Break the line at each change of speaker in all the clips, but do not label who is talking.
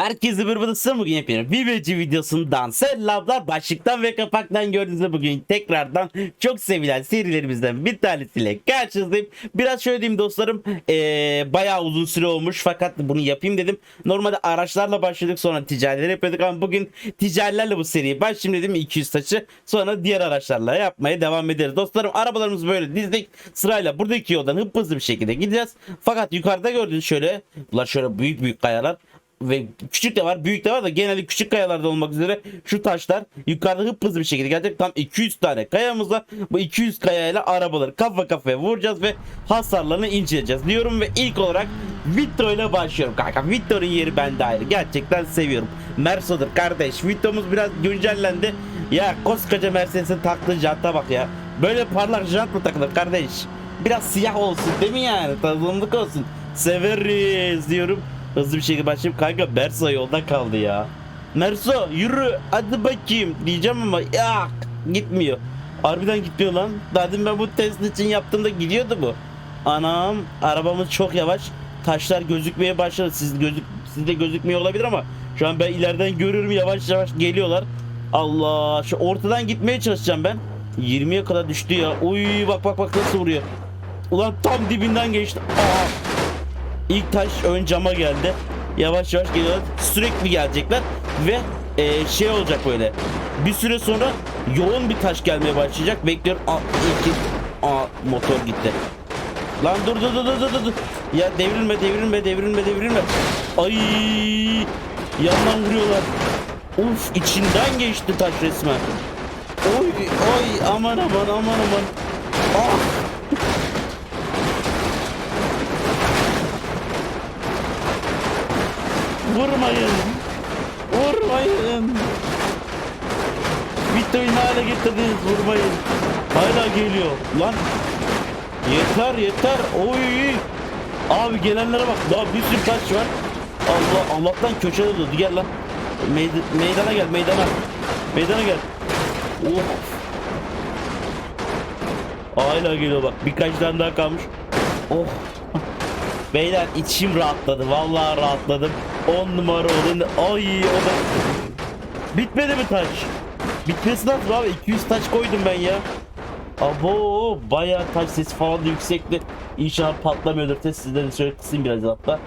Herkese bir bıdıksın bugün yapıyorum. Veci videosundan selamlar başlıktan ve kapaktan gördüğünüz gibi bugün tekrardan çok sevilen serilerimizden bir tanesiyle karşınızdayım. Biraz şöyle diyeyim dostlarım ee, bayağı uzun süre olmuş fakat bunu yapayım dedim. Normalde araçlarla başladık sonra ticariler yapıyorduk ama bugün ticarilerle bu seriyi başlayayım dedim 200 taşı sonra diğer araçlarla yapmaya devam ederiz. Dostlarım arabalarımızı böyle dizdik sırayla buradaki yoldan hıp hızlı bir şekilde gideceğiz. Fakat yukarıda gördüğünüz şöyle bunlar şöyle büyük büyük kayalar ve küçük de var büyük de var da genelde küçük kayalarda olmak üzere şu taşlar yukarıda hıp hızlı bir şekilde gelecek. Tam 200 tane kayamız var. Bu 200 kayayla arabaları kafa kafaya vuracağız ve hasarlarını inceleyeceğiz diyorum ve ilk olarak Vitro ile başlıyorum. Kanka Vitro'nun yeri bende ayrı gerçekten seviyorum. Merso'dur kardeş. Vitro'muz biraz güncellendi. Ya koskoca Mercedes'in taktığı janta bak ya. Böyle parlak jant mı takılır kardeş? Biraz siyah olsun değil mi yani? Tadımlık olsun. Severiz diyorum Hızlı bir şekilde başlayayım. Kanka Merso yolda kaldı ya. Merso yürü hadi bakayım diyeceğim ama ya gitmiyor. Harbiden gitmiyor lan. Daha ben bu test için yaptığımda gidiyordu bu. Anam arabamız çok yavaş. Taşlar gözükmeye başladı. Siz gözük sizde gözükmüyor olabilir ama şu an ben ileriden görüyorum yavaş yavaş geliyorlar. Allah şu ortadan gitmeye çalışacağım ben. 20'ye kadar düştü ya. Uy bak bak bak nasıl vuruyor. Ulan tam dibinden geçti. Aa. İlk taş ön cama geldi. Yavaş yavaş geliyorlar. Sürekli gelecekler ve e, şey olacak böyle. Bir süre sonra yoğun bir taş gelmeye başlayacak. Bekliyorum. Aa, iki, aa, motor gitti. Lan dur dur dur dur dur dur. Ya devrilme devrilme devrilme devrilme. Ay yandan vuruyorlar. Uf içinden geçti taş resmen. Oy oy aman aman aman aman. Ah Vurmayın. Vurmayın. Ne hale getirdiniz vurmayın. Hala geliyor. Lan. Yeter yeter. Oy. Abi gelenlere bak. Daha bir sürü taş var. Allah Allah'tan köşede durdu. Gel lan. Meyd- meydana gel meydana. Meydana gel. Oh. Hala geliyor bak. Birkaç tane daha kalmış. Oh. Beyler içim rahatladı. Vallahi rahatladım. 10 numara oldu. Ay o da... Bitmedi mi taş? Bitmesi lazım abi. 200 taş koydum ben ya. Abo bayağı taş sesi falan da yüksekti. İnşallah patlamıyordur. Test sizden de şöyle kısayım biraz hatta.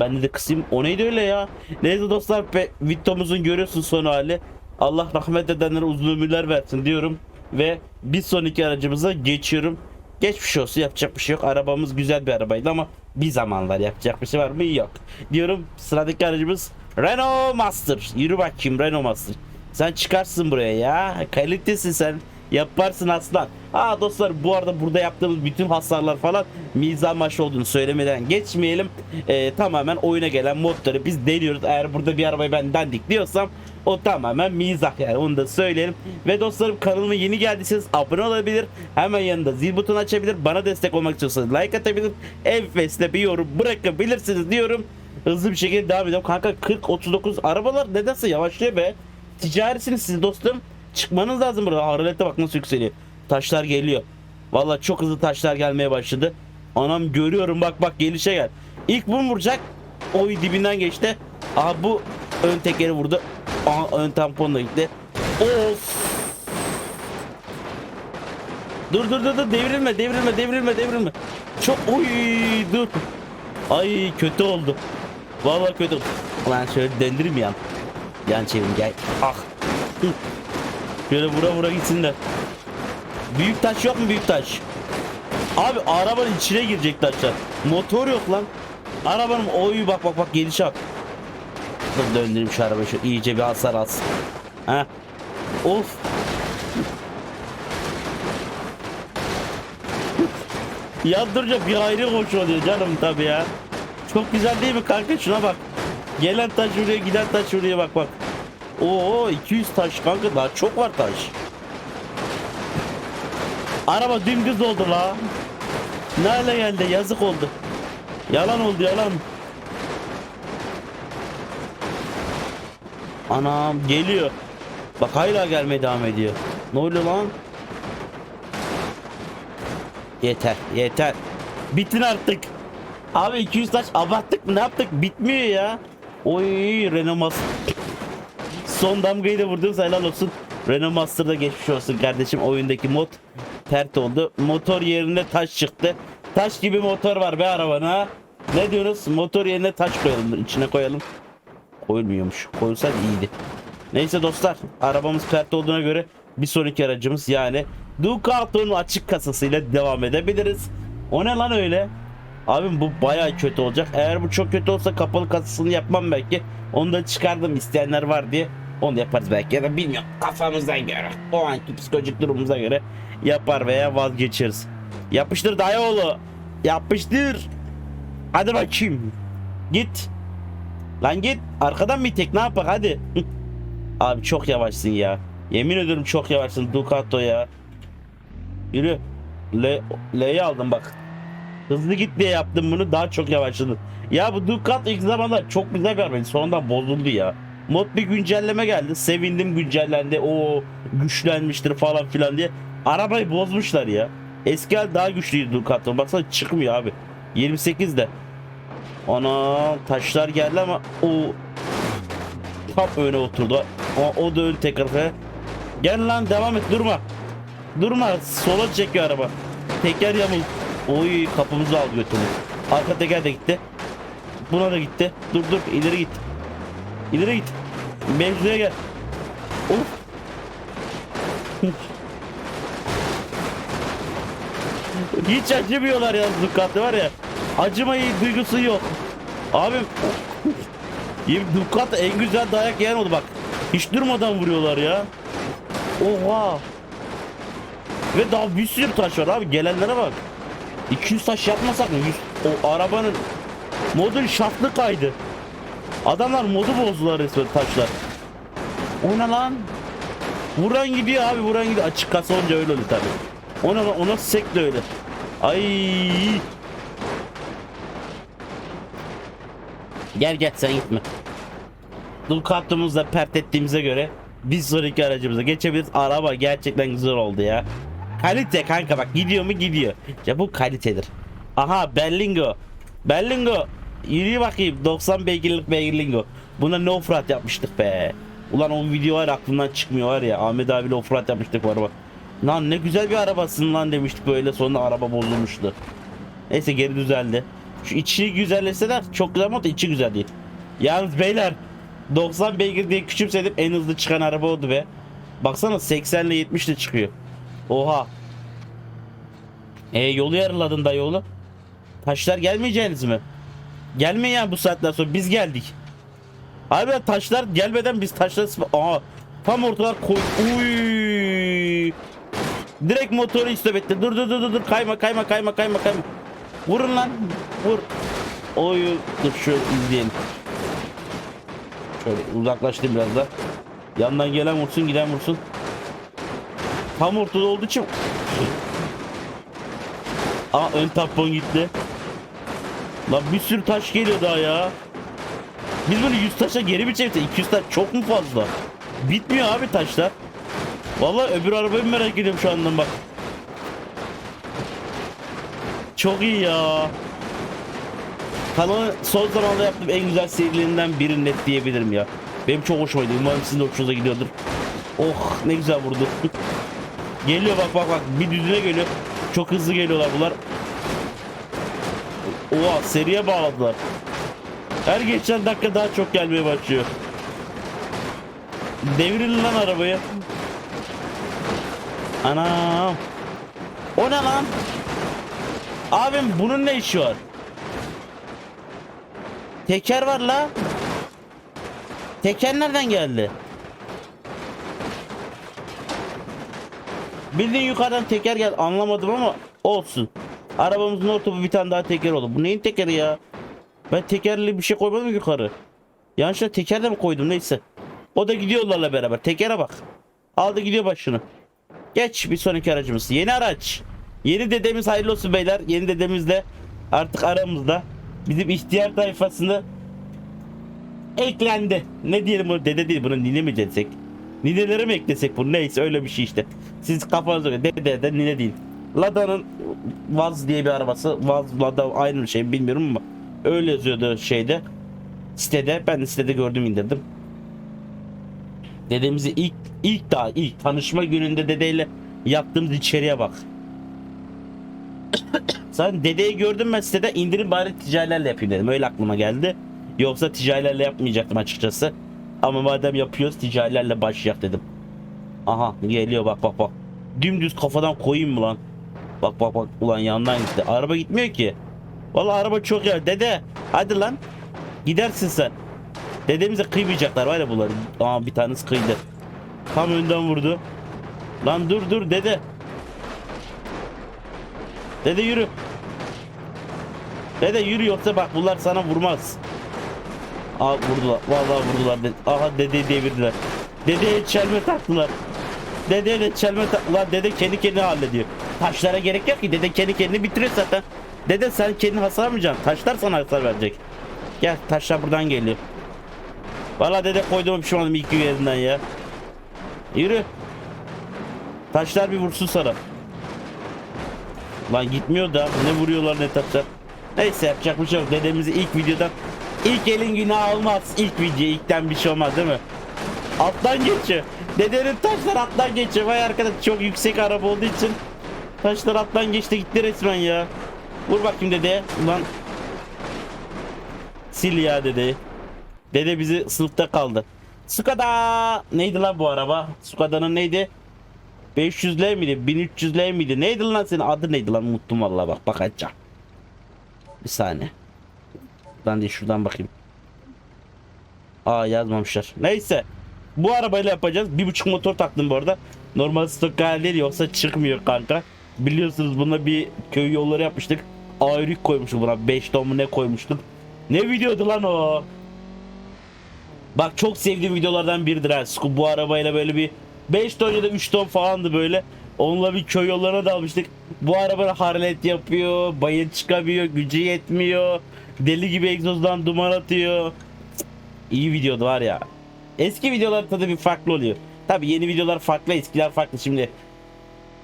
Ben de kısayım. O neydi öyle ya? Neyse dostlar be, videomuzun görüyorsun son hali. Allah rahmet edenlere uzun ömürler versin diyorum. Ve bir sonraki aracımıza geçiyorum. Geçmiş olsun yapacak bir şey yok. Arabamız güzel bir arabaydı ama bir zamanlar yapacak bir şey var mı? Yok. Diyorum sıradaki aracımız Renault Master. Yürü bakayım Renault Master. Sen çıkarsın buraya ya. Kalitesin sen. Yaparsın aslan. Ha dostlar bu arada burada yaptığımız bütün hasarlar falan mizah maçı olduğunu söylemeden geçmeyelim. Ee, tamamen oyuna gelen modları biz deniyoruz. Eğer burada bir arabayı ben dandik diyorsam o tamamen mizah yani onu da söyleyelim. Ve dostlarım kanalıma yeni geldiyseniz abone olabilir. Hemen yanında zil butonu açabilir. Bana destek olmak istiyorsanız like atabilir. Enfes'te bir yorum bırakabilirsiniz diyorum. Hızlı bir şekilde devam ediyorum. Kanka 40-39 arabalar nedense yavaşlıyor be. Ticarisiniz siz dostum. Çıkmanız lazım burada. Haralete bak nasıl yükseliyor. Taşlar geliyor. Vallahi çok hızlı taşlar gelmeye başladı. Anam görüyorum bak bak gelişe gel. İlk bu vuracak. Oy dibinden geçti. Aha bu ön tekeri vurdu. Aha ön tamponla gitti. Of. Dur dur dur dur devrilme devrilme devrilme devrilme. Çok oy dur. Ay kötü oldu. Vallahi kötü. Lan şöyle döndüreyim yan. Yan çevirin gel. Ah. Hı. Şöyle vura vura gitsinler. Büyük taş yok mu büyük taş? Abi arabanın içine girecek taşlar. Motor yok lan. Arabanın oyu bak bak bak gelişe bak. Dur döndüreyim şu arabayı şu iyice bir hasar alsın. Ha. Of. ya durunca bir ayrı hoş oluyor canım tabi ya. Çok güzel değil mi kanka şuna bak. Gelen taş buraya giden taş buraya bak bak. Oo 200 taş kanka daha çok var taş. Araba dümdüz oldu la. Ne hale geldi yazık oldu. Yalan oldu yalan. Anam geliyor. Bak hala gelmeye devam ediyor. Ne oluyor lan? Yeter yeter. Bitin artık. Abi 200 taş abarttık mı ne yaptık bitmiyor ya. Oy Renault. Son damgayı da vurdun helal olsun. Renault Master'da geçmiş olsun kardeşim. Oyundaki mod pert oldu. Motor yerine taş çıktı. Taş gibi motor var be arabana. Ne diyorsunuz? Motor yerine taş koyalım. içine koyalım. Koyulmuyormuş. Koyulsaydı iyiydi. Neyse dostlar. Arabamız pert olduğuna göre bir sonraki aracımız yani Ducato'nun açık kasasıyla devam edebiliriz. O ne lan öyle? Abim bu bayağı kötü olacak. Eğer bu çok kötü olsa kapalı kasasını yapmam belki. Onu da çıkardım isteyenler var diye. Onu da yaparız belki ya da bilmiyorum kafamızdan göre. O anki psikolojik durumumuza göre yapar veya vazgeçeriz. Yapıştır dayıoğlu. Yapıştır. Hadi bakayım. Git. Lan git. Arkadan bir tek ne yapak hadi. Abi çok yavaşsın ya. Yemin ediyorum çok yavaşsın Ducato ya. Yürü. L L'yi aldım bak. Hızlı git diye yaptım bunu daha çok yavaşladın. Ya bu Ducat ilk zamanlar çok güzel bir arabaydı. Sonradan bozuldu ya. Mod bir güncelleme geldi. Sevindim güncellendi. O güçlenmiştir falan filan diye. Arabayı bozmuşlar ya. Eski hal daha güçlüydü Ducat'ın. Baksana çıkmıyor abi. 28'de. Ana taşlar geldi ama o tam öne oturdu. O, o da ön tekrar. Gel lan devam et durma. Durma sola çekiyor araba. Teker yamul. Oy kapımızı aldı götünü. Arka teker de gitti. Buna da gitti. Dur dur ileri git. İleri git. Mevzuya gel. Of. Hiç acımıyorlar ya Ducati var ya. Acımayı duygusu yok. Yemin Ducati en güzel dayak yiyen oldu bak. Hiç durmadan vuruyorlar ya. Oha. Ve daha bir sürü taş var abi gelenlere bak. 200 taş yapmasak mı? 100 o arabanın modun şaftlı kaydı. Adamlar modu bozdular resmen taşlar. O ne lan? Vuran gidiyor abi vuran gidiyor. Açık kasa olunca öyle oluyor tabi. Ona ona sek de öyle. Ay. Gel gel sen gitme. Ducato'muzla pert ettiğimize göre biz sonraki aracımıza geçebiliriz. Araba gerçekten güzel oldu ya. Kalite kanka bak gidiyor mu gidiyor. Ya bu kalitedir. Aha Berlingo. Berlingo. Yürü bakayım 90 beygirlik Berlingo. Buna no frat yapmıştık be. Ulan o video var aklımdan çıkmıyor var ya. Ahmet abiyle o frat yapmıştık bu araba. Lan ne güzel bir arabasın lan demiştik böyle sonra araba bozulmuştu. Neyse geri düzeldi. Şu içi güzelleseler çok güzel ama içi güzel değil. Yalnız beyler 90 beygir diye küçümsedim en hızlı çıkan araba oldu be. Baksana 80 ile 70 ile çıkıyor. Oha. E yolu yarıladın da yolu. Taşlar gelmeyeceğiniz mi? Gelmeyin ya bu saatten sonra biz geldik. Abi taşlar gelmeden biz taşları sıf- Aha tam ortadan koy. Uy. Direkt motoru istop etti. Dur dur dur dur kayma kayma kayma kayma kayma. Vurun lan. Vur. Oy dur şöyle izleyelim. Şöyle uzaklaştım biraz da. Yandan gelen vursun giden vursun. Tam ortada olduğu için. Aa ön tampon gitti. Lan bir sürü taş geliyor daha ya. Biz bunu 100 taşa geri mi çevirse 200 taş çok mu fazla? Bitmiyor abi taşlar. Vallahi öbür arabayı merak ediyorum şu andan bak. Çok iyi ya. Kanalın son zamanda yaptığım en güzel serilerinden biri net diyebilirim ya. Benim çok hoşuma gidiyor. Umarım sizin de hoşunuza gidiyordur. Oh ne güzel vurdu. geliyor bak bak bak bir düzüne geliyor. Çok hızlı geliyorlar bunlar. Oha seriye bağladılar. Her geçen dakika daha çok gelmeye başlıyor. Devirin lan arabayı. Anam. O ne lan? Abim bunun ne işi var? Teker var la. Teker nereden geldi? Bildiğin yukarıdan teker geldi anlamadım ama olsun. Arabamızın ortopu bir tane daha teker oldu. Bu neyin tekeri ya? Ben tekerli bir şey koymadım yukarı. Yanlışlıkla teker de mi koydum neyse. O da gidiyorlarla beraber. Tekere bak. Aldı gidiyor başını. Geç bir sonraki aracımız. Yeni araç. Yeni dedemiz hayırlı olsun beyler. Yeni dedemiz de artık aramızda. Bizim ihtiyar tayfasını eklendi. Ne diyelim bunu dede değil bunu nine mi desek? Ninelere mi eklesek bunu neyse öyle bir şey işte. Siz kafanıza göre dede de nine değil. Lada'nın Vaz diye bir arabası. Vaz Lada aynı şey bilmiyorum ama öyle yazıyordu şeyde. Sitede. Ben de sitede gördüm indirdim. Dedemizi ilk ilk daha ilk tanışma gününde dedeyle yaptığımız içeriye bak. Sen dedeyi gördüm ben sitede indirim bari ticarilerle yapayım dedim. Öyle aklıma geldi. Yoksa ticarilerle yapmayacaktım açıkçası. Ama madem yapıyoruz ticarilerle başlayacak dedim. Aha geliyor bak bak bak. Dümdüz kafadan koyayım mı lan? Bak bak bak ulan yandan gitti. Araba gitmiyor ki. Vallahi araba çok ya. Dede hadi lan. Gidersin sen. Dedemize kıymayacaklar var ya bunlar. Aa bir tanesi kıydı. Tam önden vurdu. Lan dur dur dede. Dede yürü. Dede yürü yoksa bak bunlar sana vurmaz. Aa vurdular. Vallahi vurdular. Aha dedeyi devirdiler. Dedeye çelme taktılar. Dedeye de çelme tak... Ulan dede kendi kendini hallediyor. Taşlara gerek yok ki. Dede kendi kendini bitiriyor zaten. Dede sen kendini hasarmayacaksın. Taşlar sana hasar verecek. Gel taşlar buradan geliyor. Valla dede koyduğuma pişman oldum ilk gün yerinden ya. Yürü. Taşlar bir vursun sana. Lan gitmiyor da ne vuruyorlar ne taşlar. Neyse yapacak bir şey yok. Dedemizi ilk videodan ilk elin günah olmaz. İlk video ilkten bir şey olmaz değil mi? Alttan geçiyor. Dedenin taşlar alttan geçiyor. Vay arkadaş çok yüksek araba olduğu için taşlar alttan geçti gitti resmen ya. Vur bakayım dede. Ulan sil ya dedeyi. Dede bizi sınıfta kaldı. Skoda neydi lan bu araba? Skoda'nın neydi? 500L miydi? 1300L miydi? Neydi lan senin adı neydi lan? Unuttum vallahi bak bakacağım. Bir saniye. Ben de şuradan bakayım. Aa yazmamışlar. Neyse. Bu arabayla yapacağız. Bir buçuk motor taktım bu arada. Normal stok hali değil yoksa çıkmıyor kanka. Biliyorsunuz buna bir köy yolları yapmıştık. Ayrık koymuştuk buna. 5 ton mu ne koymuştuk. Ne videodu lan o? Bak çok sevdiğim videolardan biridir ha. Scoop bu arabayla böyle bir 5 ton ya da 3 ton falandı böyle. Onunla bir köy yollarına dalmıştık. Bu araba harlet yapıyor, bayır çıkamıyor, gücü yetmiyor. Deli gibi egzozdan duman atıyor. İyi videodu var ya. Eski videolar tadı bir farklı oluyor. Tabi yeni videolar farklı, eskiler farklı. Şimdi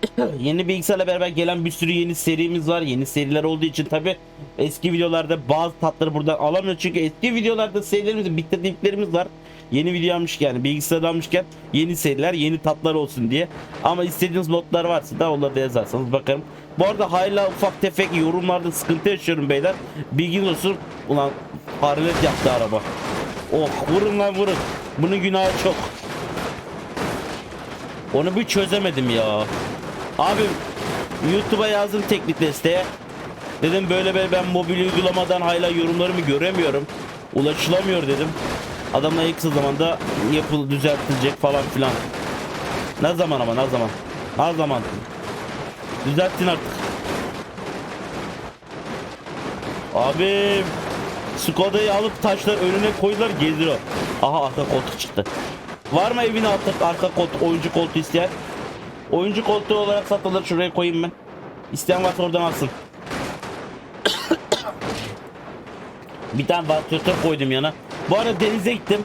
yeni bilgisayarla beraber gelen bir sürü yeni serimiz var. Yeni seriler olduğu için tabi eski videolarda bazı tatları buradan alamıyor. Çünkü eski videolarda serilerimizde bitirdiğimiz var. Yeni video almışken yani bilgisayarda almışken yeni seriler yeni tatlar olsun diye. Ama istediğiniz modlar varsa da onları da yazarsanız bakarım. Bu arada hala ufak tefek yorumlarda sıkıntı yaşıyorum beyler. Bilginiz olsun. Ulan harlet yaptı araba. Oh vurun lan vurun. Bunun günahı çok. Onu bir çözemedim ya. Abi YouTube'a yazdım teknik desteğe. Dedim böyle böyle ben mobil uygulamadan hala yorumlarımı göremiyorum. Ulaşılamıyor dedim. Adamla en kısa zamanda yapıl düzeltilecek falan filan. Ne zaman ama ne zaman? Ne zaman? Düzelttin artık. Abi Skoda'yı alıp taşlar önüne koydular geziyor. Aha arka koltuk çıktı. Var mı evine attık arka koltuk oyuncu koltuğu isteyen? Oyuncu koltuğu olarak satılır şuraya koyayım ben. İsteyen varsa oradan alsın. Bir tane vantilatör koydum yana. Bu arada denize gittim.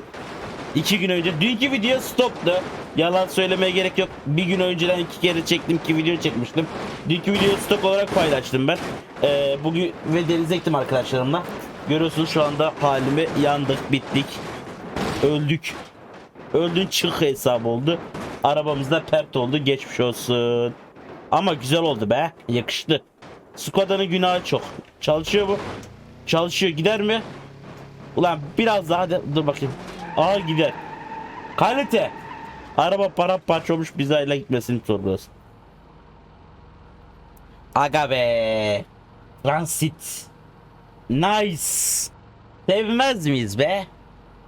İki gün önce. Dünkü video stoptu. Yalan söylemeye gerek yok. Bir gün önceden iki kere çektim ki video çekmiştim. Dünkü videoyu stok olarak paylaştım ben. Ee, bugün ve denize gittim arkadaşlarımla. Görüyorsunuz şu anda halimi yandık, bittik. Öldük. Öldün çık hesabı oldu. Arabamız da pert oldu. Geçmiş olsun. Ama güzel oldu be. Yakıştı. Skoda'nın günahı çok. Çalışıyor bu. Çalışıyor. Gider mi? Ulan biraz daha da, dur bakayım. Aa gider. Kalite. Araba para parça olmuş bizayla gitmesini soruyoruz. Aga be. Transit. Nice. Sevmez miyiz be?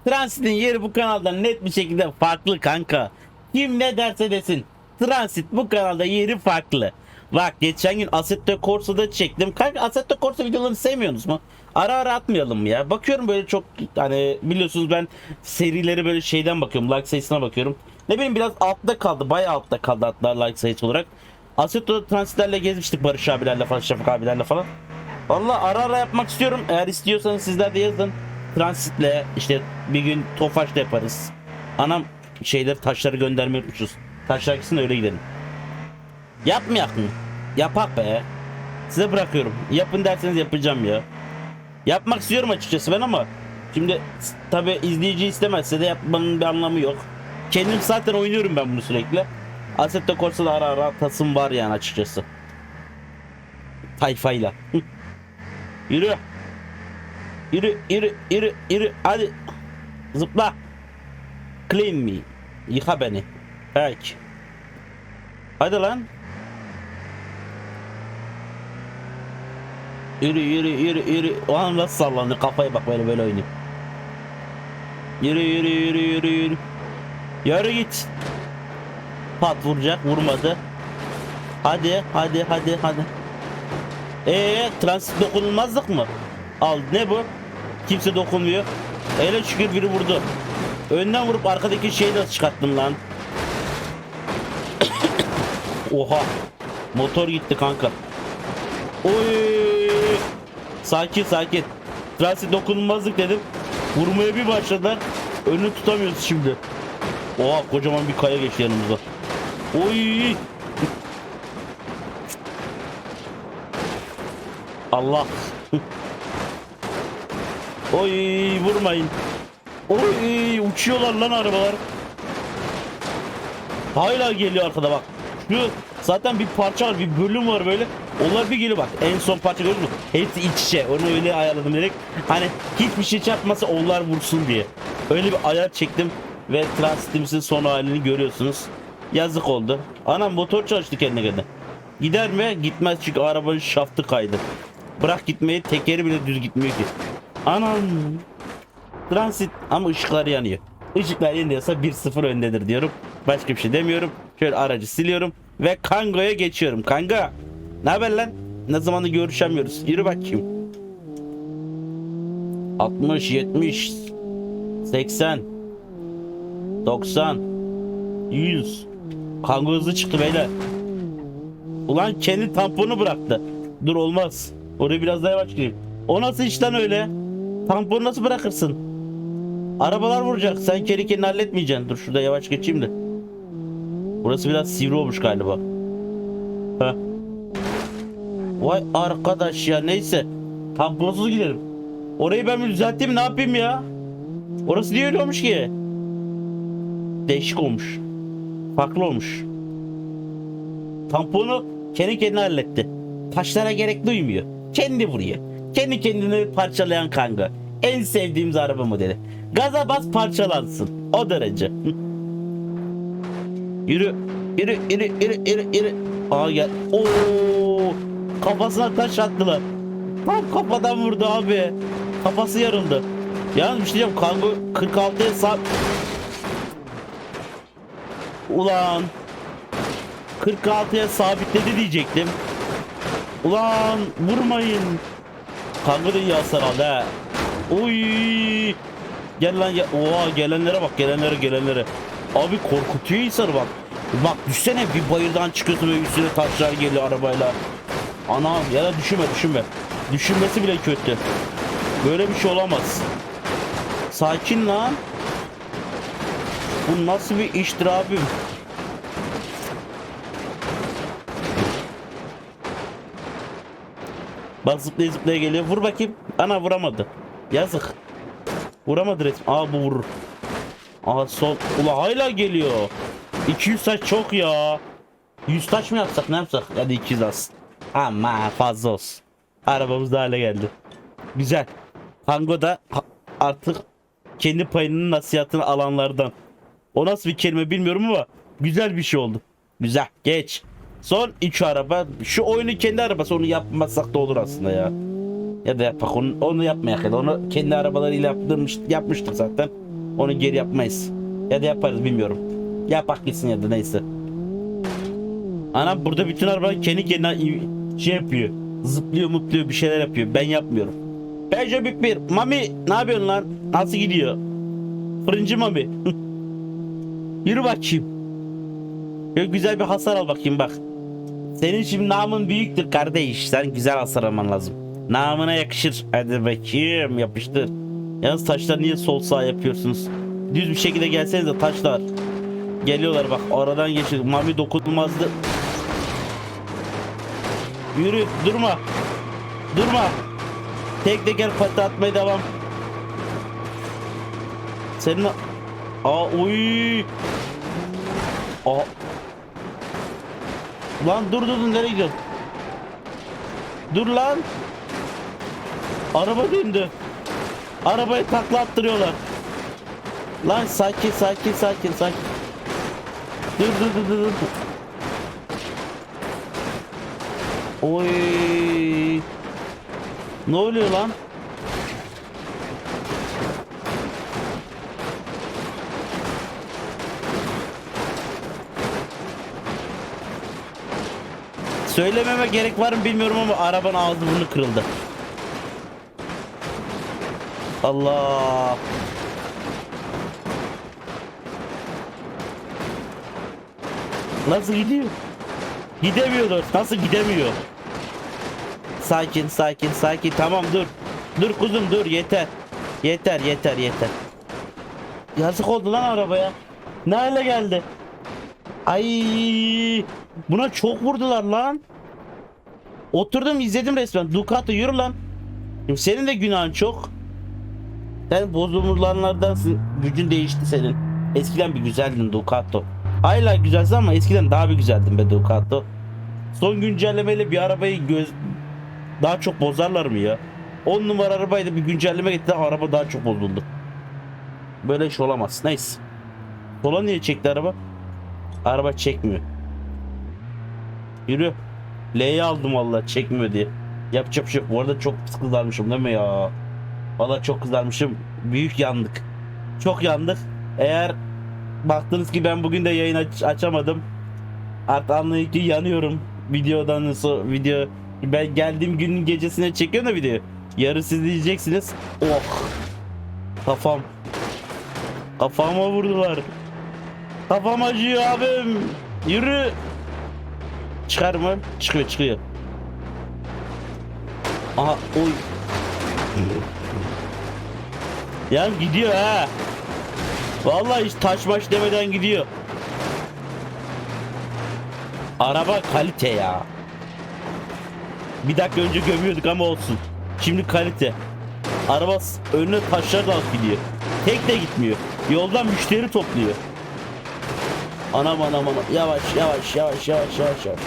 Transit'in yeri bu kanalda net bir şekilde farklı kanka. Kim ne derse desin. Transit bu kanalda yeri farklı. Bak geçen gün Assetto Corsa'da çektim. Kanka Assetto Corsa videolarını sevmiyorsunuz mu? Ara ara atmayalım ya? Bakıyorum böyle çok hani biliyorsunuz ben serileri böyle şeyden bakıyorum. Like sayısına bakıyorum. Ne bileyim biraz altta kaldı. Bayağı altta kaldı hatta like sayısı olarak. Assetto'da transitlerle gezmiştik Barış abilerle falan, Şafak abilerle falan. Valla ara ara yapmak istiyorum. Eğer istiyorsanız sizler de yazın. Transitle işte bir gün Tofaş'ta yaparız. Anam şeyler taşları göndermeyi unutmuşuz. Taşlar gitsin öyle gidelim. Yapmayak mı? Yapak be. Size bırakıyorum. Yapın derseniz yapacağım ya. Yapmak istiyorum açıkçası ben ama Şimdi tabi izleyici istemezse de yapmanın bir anlamı yok. Kendim zaten oynuyorum ben bunu sürekli. Assetto Corsa'da ara ara tasım var yani açıkçası. Tayfayla. Yürü. Yürü, yürü, yürü, yürü. Hadi. Zıpla. Clean me. Yıka beni. Peki. Hadi lan. Yürü yürü yürü yürü. O nasıl sallandı kafaya bak böyle böyle oynuyor. Yürü yürü yürü yürü yürü. Yürü git. Pat vuracak vurmadı. Hadi hadi hadi hadi. Ee transit dokunulmazlık mı? Al ne bu? Kimse dokunmuyor. Hele şükür biri vurdu. Önden vurup arkadaki şeyi nasıl çıkarttım lan? Oha. Motor gitti kanka. Oy. Sakin sakin. Transit dokunulmazlık dedim. Vurmaya bir başladılar. Önünü tutamıyoruz şimdi. Oha kocaman bir kaya geçti yanımıza. Oy. Allah. Oy vurmayın. Oy uçuyorlar lan arabalar. Hala geliyor arkada bak. Şu zaten bir parça var, bir bölüm var böyle. Onlar bir geliyor bak. En son parça gördün mü? Hepsi iç içe. Onu öyle ayarladım direkt. Hani hiçbir şey çarpmasa onlar vursun diye. Öyle bir ayar çektim ve transitimizin son halini görüyorsunuz. Yazık oldu. Anam motor çalıştı kendine kendine. Gider mi? Gitmez çünkü arabanın şaftı kaydı. Bırak gitmeyi tekeri bile düz gitmiyor ki. Anam. Transit ama ışıklar yanıyor. Işıklar yanıyorsa 1-0 öndedir diyorum. Başka bir şey demiyorum. Şöyle aracı siliyorum ve Kango'ya geçiyorum. Kanga. Ne haber lan? Ne zamandır görüşemiyoruz. Yürü bakayım. 60, 70, 80, 90, 100. Kango hızlı çıktı beyler. Ulan kendi tamponu bıraktı. Dur olmaz. Oraya biraz daha yavaş gideyim. O nasıl iş lan öyle? Tamponu nasıl bırakırsın? Arabalar vuracak. Sen kendi kendini halletmeyeceksin. Dur şurada yavaş geçeyim de. Burası biraz sivri olmuş galiba. Ha. Vay arkadaş ya neyse. Tamponsuz gidelim. Orayı ben bir düzelteyim ne yapayım ya? Orası niye öyle olmuş ki? Değişik olmuş. Farklı olmuş. Tamponu kendi kendine halletti. Taşlara gerek duymuyor. Kendi vuruyor. Kendi kendini parçalayan kanka. En sevdiğimiz araba modeli. Gaza bas parçalansın. O derece. Yürü. Yürü yürü yürü yürü yürü. Aa gel. Oo. Kafasına taş attılar. Tam kafadan vurdu abi. Kafası yarıldı. Yalnız bir şey diyeceğim. Kango 46'ya sağ... Ulan. 46'ya sabitledi diyecektim. Ulan vurmayın. Kanka da iyi hasar aldı ha. Oy. Gel lan ya. Oha gelenlere bak gelenlere gelenlere. Abi korkutuyor insanı bak. Bak düşsene bir bayırdan çıkıyorsun ve üstüne taşlar geliyor arabayla. Anam ya da düşünme düşünme. Düşünmesi bile kötü. Böyle bir şey olamaz. Sakin lan. Bu nasıl bir iştir abim? Bak zıplaya zıplaya geliyor. Vur bakayım. Ana vuramadı. Yazık. Vuramadı resmen. Aa bu vurur. Aa sol. Ula hala geliyor. 200 taş çok ya. 100 taş mı yapsak ne yapsak? Hadi 200 az. Ama fazla olsun. Arabamız da hale geldi. Güzel. Tango da artık kendi payının nasihatini alanlardan. O nasıl bir kelime bilmiyorum ama güzel bir şey oldu. Güzel. Geç. Son 3 araba. Şu oyunu kendi arabası onu yapmasak da olur aslında ya. Ya da yapak onu, onu yapmayak ya da onu kendi arabalarıyla yaptırmış, yapmıştık zaten. Onu geri yapmayız. Ya da yaparız bilmiyorum. Yapak gitsin ya da neyse. Anam burada bütün araba kendi kendine şey yapıyor. Zıplıyor mutluyor bir şeyler yapıyor. Ben yapmıyorum. Peugeot Big bir. Mami ne yapıyorsun lan? Nasıl gidiyor? Fırıncı Mami. Yürü bakayım. Şöyle güzel bir hasar al bakayım bak. Senin şimdi namın büyüktür kardeş. Sen güzel hasar alman lazım. Namına yakışır. Hadi bakayım yapıştır. Yalnız taşlar niye sol sağ yapıyorsunuz? Düz bir şekilde gelseniz de taşlar. Geliyorlar bak aradan geçiyor. Mami dokunulmazdı. Yürü durma. Durma. Tek teker pati atmaya devam. Senin Aa uy. Aa. Lan dur dur dur nereye gidiyorsun? Dur lan. Araba döndü. Arabayı takla attırıyorlar. Lan sakin sakin sakin sakin. Dur dur dur dur. dur. Oy. Ne oluyor lan? Söylememe gerek var mı bilmiyorum ama arabanın ağzı burnu kırıldı. Allah. Nasıl gidiyor? Gidemiyorlar. Nasıl gidemiyor? Sakin sakin sakin. Tamam dur. Dur kuzum dur yeter. Yeter yeter yeter. Yazık oldu lan arabaya. Ne hale geldi? Ay buna çok vurdular lan. Oturdum izledim resmen. Ducati yürü lan. Senin de günahın çok. Sen bozulmulanlardansın. Gücün değişti senin. Eskiden bir güzeldin Ducato. Hala güzelsin ama eskiden daha bir güzeldin be Ducato. Son güncellemeyle bir arabayı göz daha çok bozarlar mı ya? 10 numara arabaydı bir güncelleme gitti araba daha çok bozuldu. Böyle iş olamaz. Neyse. Sola niye çekti araba? Araba çekmiyor. Yürü. L'yi aldım valla çekmiyor diye. Yapacak bir şey yok. Bu arada çok pis kızarmışım değil mi ya? Valla çok kızarmışım. Büyük yandık. Çok yandık. Eğer baktınız ki ben bugün de yayın aç- açamadım. Artık anlayın ki yanıyorum. Videodan sonra video ben geldiğim günün gecesine çekiyorum da video. Yarın siz diyeceksiniz. Oh. Kafam. Kafama vurdular. Kafam acıyor abim. Yürü. Çıkar mı? Çıkıyor çıkıyor. Aha oy. Ya gidiyor ha. Vallahi hiç taş maş demeden gidiyor. Araba kalite ya. Bir dakika önce gömüyorduk ama olsun. Şimdi kalite. Araba önüne taşlar da gidiyor. Tek de gitmiyor. Yoldan müşteri topluyor. Anam anam anam. Yavaş yavaş yavaş yavaş yavaş yavaş.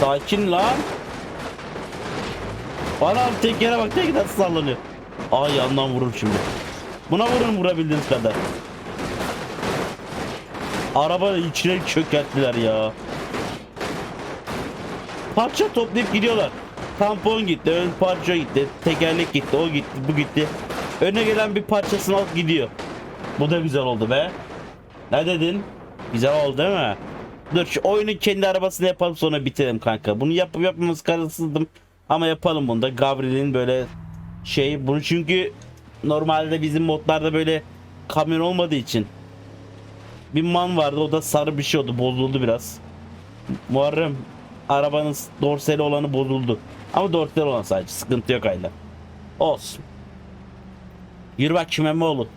Sakin lan. Anam tekere bak tek nasıl sallanıyor. Ay yandan vurur şimdi. Buna vurun vurabildiğiniz kadar. Arabanın içine çökerttiler ya. Parça toplayıp gidiyorlar. Tampon gitti, ön parça gitti, tekerlek gitti, o gitti, bu gitti. Önüne gelen bir parçasını alıp gidiyor. Bu da güzel oldu be. Ne dedin? Güzel oldu değil mi? Dur şu oyunu kendi arabasını yapalım sonra bitirelim kanka. Bunu yapıp yapmamız kararsızdım. Ama yapalım bunu da. Gabriel'in böyle şey bunu çünkü normalde bizim modlarda böyle kamyon olmadığı için bir man vardı o da sarı bir şey oldu bozuldu biraz. Muharrem arabanın dorsali olanı bozuldu. Ama dorsali olan sadece sıkıntı yok hala. Olsun. Yürü bak kime mi oğlu.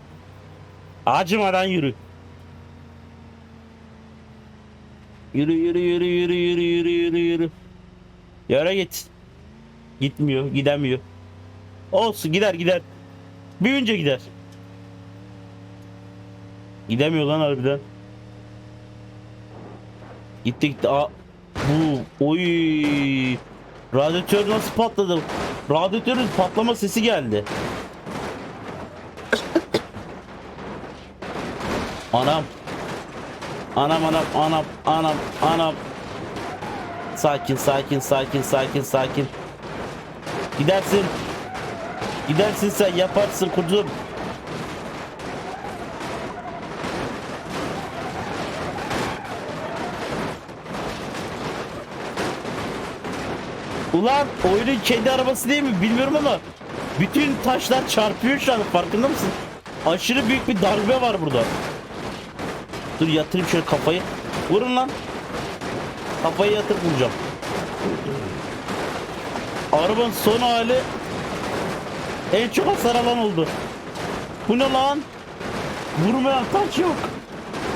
Acımadan yürü. Yürü yürü yürü yürü yürü yürü yürü yürü. Yere git. Gitmiyor, gidemiyor. Olsun gider gider. Büyünce gider. Gidemiyor lan harbiden. Gitti gitti. Aa, bu oy. Radyatör nasıl patladı? Radyatörün patlama sesi geldi. Anam. Anam anam anam anam anam. Sakin sakin sakin sakin sakin. Gidersin. Gidersin sen yaparsın kuzum. Ulan oyunun kendi arabası değil mi bilmiyorum ama bütün taşlar çarpıyor şu an farkında mısın? Aşırı büyük bir darbe var burada. Dur yatırayım şöyle kafayı. Vurun lan. Kafayı yatırıp vuracağım. Arabanın son hali en çok hasar alan oldu. Bu ne lan? Vurmayan taş yok.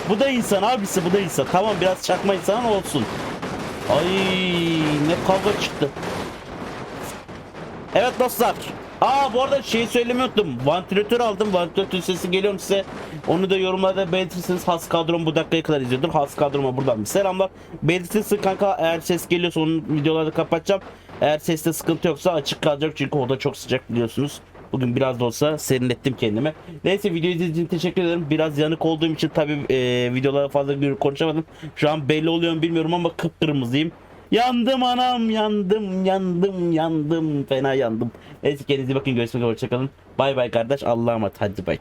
Bu da insan abisi bu da insan. Tamam biraz çakma insan olsun. Ay ne kavga çıktı. Evet dostlar. Aa bu arada şey söylemeyi unuttum. Vantilatör aldım. Vantilatör sesi geliyor mu size? Onu da yorumlarda belirtirseniz has kadrom bu dakikaya kadar izliyordur. Has kadroma buradan bir selamlar. Belirtirsin kanka eğer ses geliyorsa onun videoları kapatacağım. Eğer seste sıkıntı yoksa açık kalacak çünkü oda çok sıcak biliyorsunuz. Bugün biraz da olsa serinlettim kendimi. Neyse video izlediğiniz için teşekkür ederim. Biraz yanık olduğum için tabi videolara fazla konuşamadım. Şu an belli oluyor mu bilmiyorum ama kıpkırmızıyım. Yandım anam yandım yandım yandım fena yandım. Neyse kendinize bakın görüşmek üzere hoşçakalın. Bay bay kardeş Allah'a emanet hadi bay.